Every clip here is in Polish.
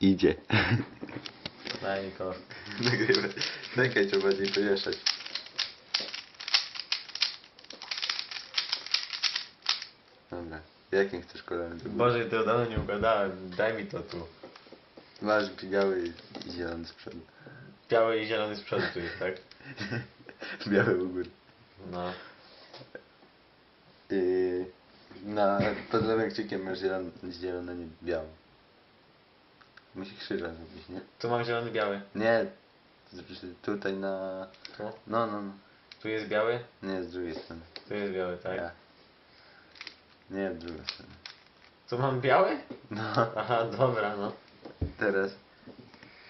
idzie. Daj mi kostkę. Nagrywaj. Czekaj, trzeba bardziej pomieszać. Dobra. Jakim chcesz kolorem? Boże, to dawno nie ugadałem. Daj mi to tu. Masz biały i zielony z przodu. Biały i zielony z przodu tu jest, tak? Biały u góry. No. Yy, na, pod lewym kciukiem masz zielony, zielony nie biały. Musi krzyża zrobić, nie? Tu mam zielony, biały. Nie, tutaj na... Tu? No, no, no. Tu jest biały? Nie, z drugiej strony. Tu jest biały, tak? Ja. Nie, z drugiej strony. Tu mam biały? No, Aha, dobra, no. teraz...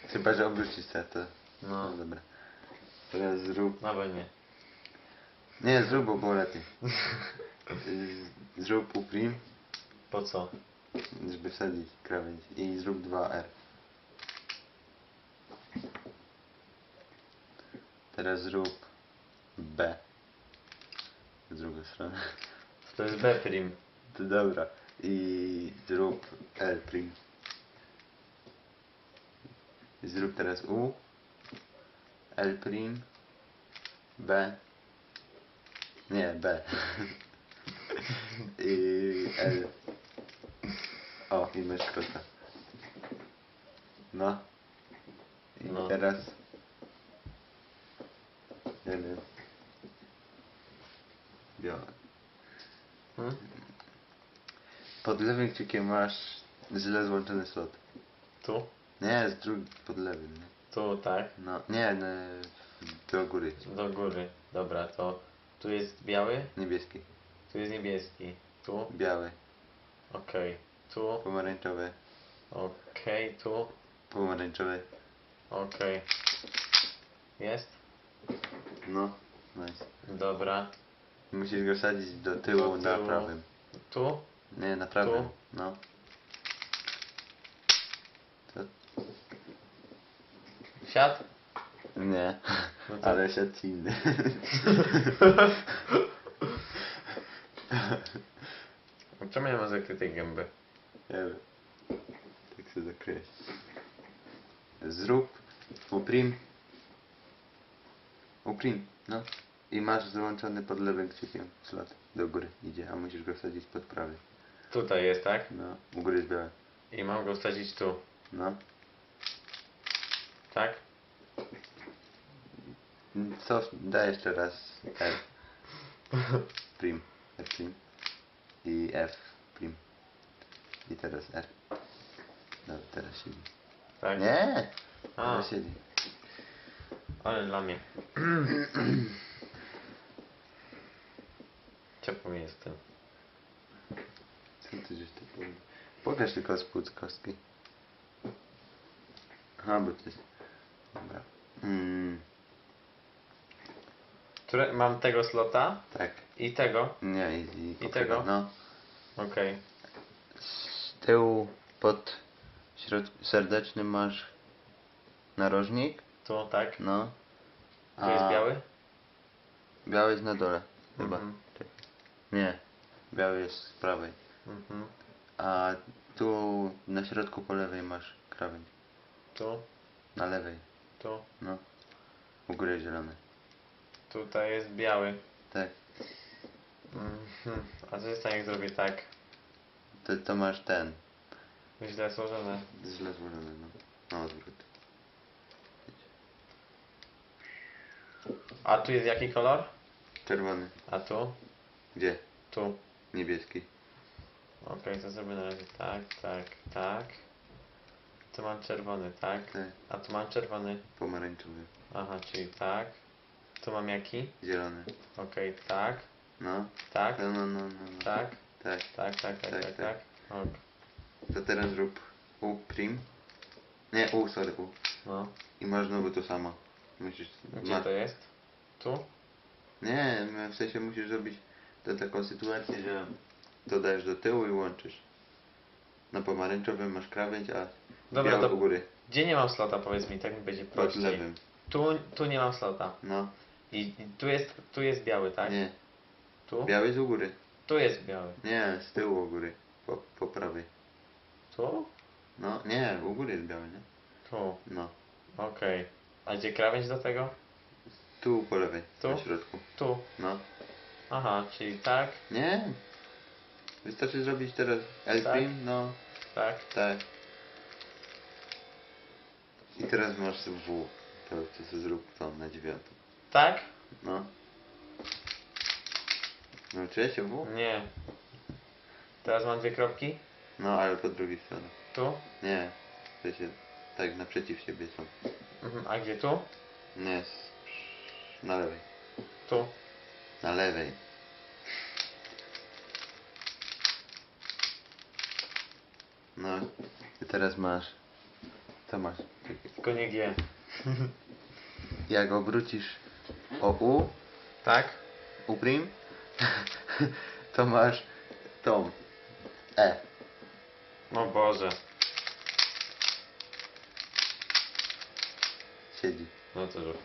Chyba, że obrócić chcę, to... No. No, dobra. Teraz zrób... No bo nie. Nie, zrób, bo było lepiej. Zrób uprim, Po co? żeby wsadzić krawędź. I zrób 2R. Teraz zrób B. Z drugiej strony. To jest B prim. To dobra. I zrób L prim. I zrób teraz U. L prim. B. Nie, B. I L. O, i mysz. No. I No. teraz. Jeden. Biorę. Hmm? Pod lewym kciukiem masz źle złączony slot. Tu? Nie, z drugi pod lewym. Nie? Tu, tak. No, nie, no, do góry. Do góry. Dobra, to tu jest biały, Niebieski, tu jest niebieski. Tu, biały, okej. Tu, pomarańczowy, okej, tu, pomarańczowy. okej. Jest? No, nice. Dobra. Musisz go sadzić do tyłu, Do na tyłu. prawym. Tu? Nie, na prawym. Tu? No. To, Siad? nie, No to- ale siadł ci inny. Czemu ja mam zakrytej gęby? Nie wiem. Tak się zakryje. Zrób uprim. Uprim, no. I masz złączony pod lewym kciukiem slot. Do góry idzie, a musisz go wsadzić pod prawy. Tutaj jest, tak? No, u góry jest białe. I mam go wsadzić tu, No. tak? Co? Daj jeszcze raz R. Prim. Prim. I F prim. I teraz R. No, teraz siedzi. Tak? Nie! A. Teraz siedzi. Ale dla mnie. Ciepło mi jest tym. Co ty żeś tak powiedział? Pokaż tylko spód kostki. Aha, bo to jest... Dobra. Mm, Które, mam tego slota tak. i tego. Nie, i, i, I tego? No. Okej. Z tyłu pod środ... serdecznym masz narożnik. Tu, tak? No. Tu jest biały? Biały jest na dole. Chyba. Mhm. Czekaj. Nie. Biały jest z prawej. Mhm. A tu na środku po lewej masz krawędź. Tu, Na lewej. tu. No. U góry zielony. Tutaj jest biały. Tak. Mhm. A co jest jak zrobię tak? To, to masz ten. Źle złożone. Źle złożony, no. Na odwrót. A tu jest jaki kolor? Czerwony. A tu? Gdzie? Tu. Niebieski. Okej, to zrobię na razie tak, tak, tak. Tu mam czerwony, tak? Tak. A tu mam czerwony. Pomarańczowy. Aha, czyli tak. Tu mam jaki? Zielony. Okej, tak, No. tak, No, no, no, no. no. tak, Tak. tak, tak, tak, Tak, tak, tak. tak. Ok. To teraz zrób U prim. Nie, U, sorry, U. No. I masz znowu to samo. Musisz... Gdzie to jest? Tu? Nie, w sensie musisz zrobić to taką sytuację, że dodajesz do tyłu i łączysz. Na pomarańczowym masz krawędź, a Dobra, biały to u góry. gdzie nie mam slota, powiedz mi, tak mi będzie Pod prościej. lewym. Tu, tu nie mam slota. No. I, I tu jest, tu jest biały, tak? Nie. Tu? Biały jest u góry. Tu jest biały. Nie, z tyłu u góry. Po, po prawej. Tu? No, nie, u góry jest biały, nie? Tu. No. Okej. A gdzie krawędź do tego? Tu po lewej, Tu? na środku. Tu. No. Aha, czyli tak, Nie. Wystarczy zrobić teraz L Tak. no, tak. tak. I teraz masz W. To, to sobie zrób to na dziewiątą. Tak? No. Nauczyłeś się W? Nie. Teraz mam dwie kropki. No, ale po drugiej stronie. Tu. Nie. To się tak naprzeciw siebie są. Mhm. A gdzie tu? Nie, na lewej. Tu. Na lewej. No. I teraz masz. Co masz? Tylko nie G. Jak obrócisz o U, Tak? U prim, to masz tą E. O Boże. Siedzi. No to już.